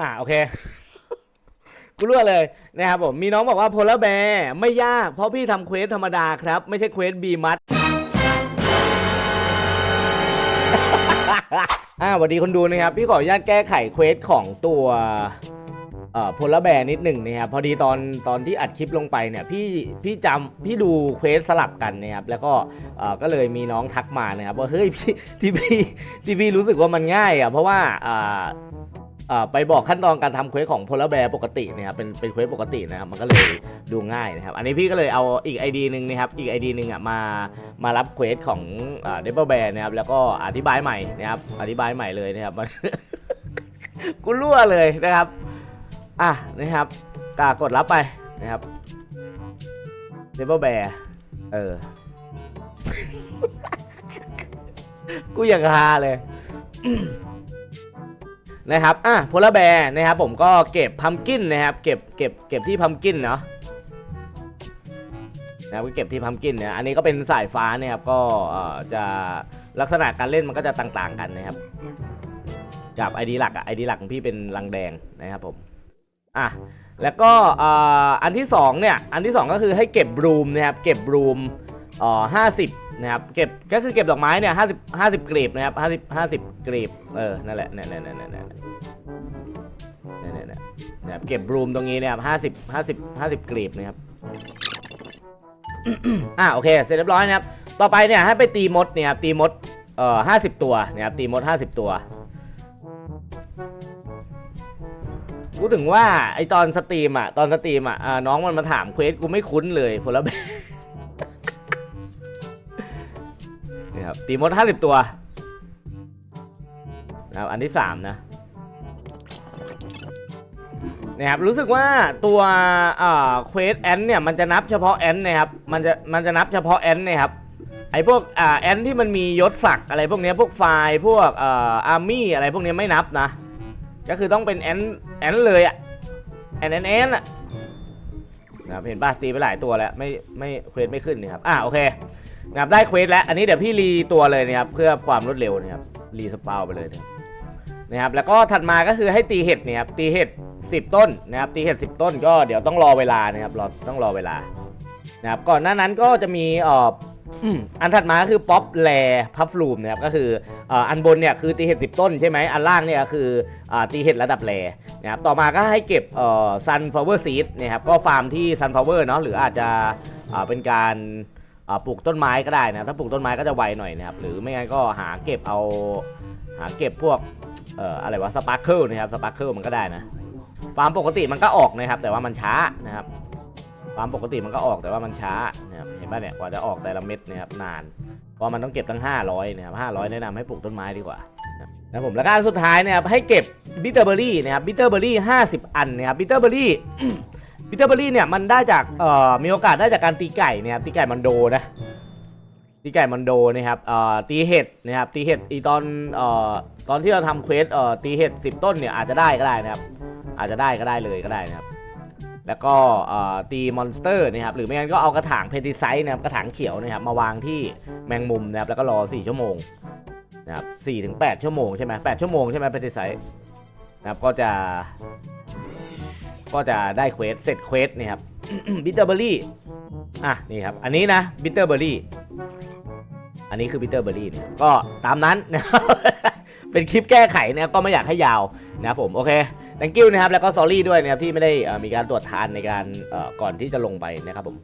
อ่าโอเค กูรู้เลยนะครับผมมีน้องบอกว่าโพลาแบร์ไม่ยาก เพราะพี่ทำเควสธรรมดาครับ ไม่ใช่เควสบีมัด อ่าสวัสดีคนดูนะครับ พี่ขออนุญาตแก้ไขเควสของตัวเอ่อโพลาแบร์นิดหนึ่งนะครับ พอดีตอนตอนที่อัดคลิปลงไปเนี่ยพี่พี่จำพี่ดูเควสสลับกันนะครับ แล้วก็เอ่อก็เลยมีน้องทักมานะครับว่าเฮ้ยพี่ที่พี่ที่พี่รู้สึกว่ามันง่ายอะเพราะว่าอ่า ไปบอกขั้นตอนการทำเควสของพลแบร์ปกตินะครับเป็นเป็นเควสปกตินะครับมันก็เลยดูง่ายนะครับ อันนี้พี่ก็เลยเอาอีก ID หนึ่งนะครับอีก ID หนึ่งอะมามารับเควสของเดบเบิลแบร์นะครับแล้วก็อธิบายใหม่นะครับอธิบายใหม่เลยนะครับมันกูรั่วเลยนะครับอะนะครับกากดรับไปนะครับเดบเบิลแบร์เออกูอย่างฮาเลย นะครับอะโพลาแบร์นะครับผมก็เก็บพัมกินนะครับเก็บเก็บเก็บที่พัมกินเนาะนะครับก็เก็บที่พัมกินเนี่ยอันนี้ก็เป็นสายฟ้าเนี่ยครับก็เอ่อจะลักษณะการเล่นมันก็จะต่างๆกันนะครับกับไอดีหลักอะไอดีหลักของพี่เป็นลังแดงนะครับผมอะแล้วก็อ่ออันที่สองเนี่ยอันที่สองก็คือให้เก็บบรูมนะครับเก็บบรูม อ๋อห้าสิบนะครับเก็บก็คือเก็บดอกไม้เนี่ยห้าสิบห้าสิบกรีบนะครับห้าสิบห้าสิบกรีบเออนั่นแหละนั่นนั่นนั่นนั่นนั่นนี่ยเนเก็บบลูมตรงนี้เนี่ยห้าสิบห้าสิบห้าสิบกรีบนะครับอ่าโอเคเสร็จเรียบร้อยนะครับ ต่อไปเนี่ยให้ไปตีมดเนี่ยครับตีมดเอ่อห้าสิบตัวนะครับตีมดห้าสิบตัวกูถึงว่าไอตอนสตรีมอะตอนสตรีมอะน้องมันมาถามเควสกูไม่คุ้นเลยพลแบบ ครับตีมดห้าสิบตัวนะครับอันที่สามนะนะครับรู้สึกว่าตัวเควสแอนเนี่ยมันจะนับเฉพาะแอนนะครับมันจะมันจะนับเฉพาะแอนนะครับไอพวกแอนที่มันมียศศักดิ์อะไรพวกนี้พวกไฟล์พวกอาร์มี่อะไรพวกนี้ไม่นับนะ ก็คือต้องเป็นแอนแอนเลยอะแอนแอนแอนอะ นะครับเห็นป่ะตีไปหลายตัวแล้วไม่ไม่เควสไม่ขึ้นนี่ครับอะโอเคนะครับได้เควสแล้วอันนี้เดี๋ยวพี่รีตัวเลยนะครับเพื่อความรวดเร็วนะครับรีสปาวไปเลยนะครับนะครับแล้วก็ถัดมาก็คือให้ตีเห็ดนี่ครับตีเห็ด10 ต้นนะครับตีเห็ด10 ต้นก็เดี๋ยวต้องรอเวลานะครับรอต้องรอเวลานะครับก่อนหน้านั้นก็จะมีเอ่อ อืมอันถัดมาคือป๊อปแลพัฟลูมนะครับก็คืออันบนเนี่ยคือตีเห็ด10 ต้นใช่ไหมอันล่างเนี่ยคือตีเห็ดระดับแลนะครับต่อมาก็ให้เก็บซันฟลาวเวอร์ซีดนะครับก็ฟาร์มที่ซันฟลาวเวอร์เนาะหรืออาจจะเป็นการปลูกต้นไม้ก็ได้นะถ้าปลูกต้นไม้ก็จะไวหน่อยนะครับหรือไม่งั้นก็หาเก็บเอาหาเก็บพวกเอ่ออะไรวะสปาร์เคิลนะครับสปาร์เคิลมันก็ได้นะฟาร์มปกติมันก็ออกนะครับแต่ว่ามันช้านะครับ ฟามปกติมันก็ออกแต่ว่ามันช้านะครับเห็นป่ะเนี่ยกว่าจะออกแต่ละเม็ดนะครับนานเพราะมันต้องเก็บตั้ง 500นะครับ500 แนะนำให้ปลูกต้นไม้ดีกว่านะครับผมแล้วก็อันสุดท้ายนะครับให้เก็บบิตเตอร์เบอรี่นะครับบิตเตอร์เบอรี่50 อันนะครับบิตเตอร์เบอรี่บิตเตอร์เบอรี่เนี่ยมันได้จากเอ่อมีโอกาสได้จากการตีไก่นะครับตีไก่มันโดนะตีไก่มันโดนะครับเอ่อตีเห็ดนะครับตีเห็ดอีตอนเอ่อตอนที่เราทำเควสเอ่อตีเห็ด10 ต้นเนี่ยอาจจะได้ก็ได้นะครับอาจจะได้ก็ได้เลยก็ได้นะครับ แล้วก็ตีมอนสเตอร์นะครับหรือไม่งั้นก็เอากระถางเพติไซต์นะครับกระถางเขียวนะครับมาวางที่แมงมุมนะครับแล้วก็รอ 4 ชั่วโมงนะครับ4ถึง8ชั่วโมงใช่ไหม8ชั่วโมงใช่ไหมเพติไซต์นะครับก็จะก็จะได้เควสเสร็จเควสนี่ครับบิตเตอร์เบอรี่อะนี่ครับอันนี้นะบิตเตอร์เบอรี่อันนี้คือบิตเตอร์เบอรี่เนี่ก็ตามนั้นนะครับ เป็นคลิปแก้ไขนะครับก็ไม่อยากให้ยาวนะครับผมโอเค thank you นะครับแล้วก็ sorry ด้วยนะครับที่ไม่ได้มีการตรวจทานในการก่อนที่จะลงไปนะครับผม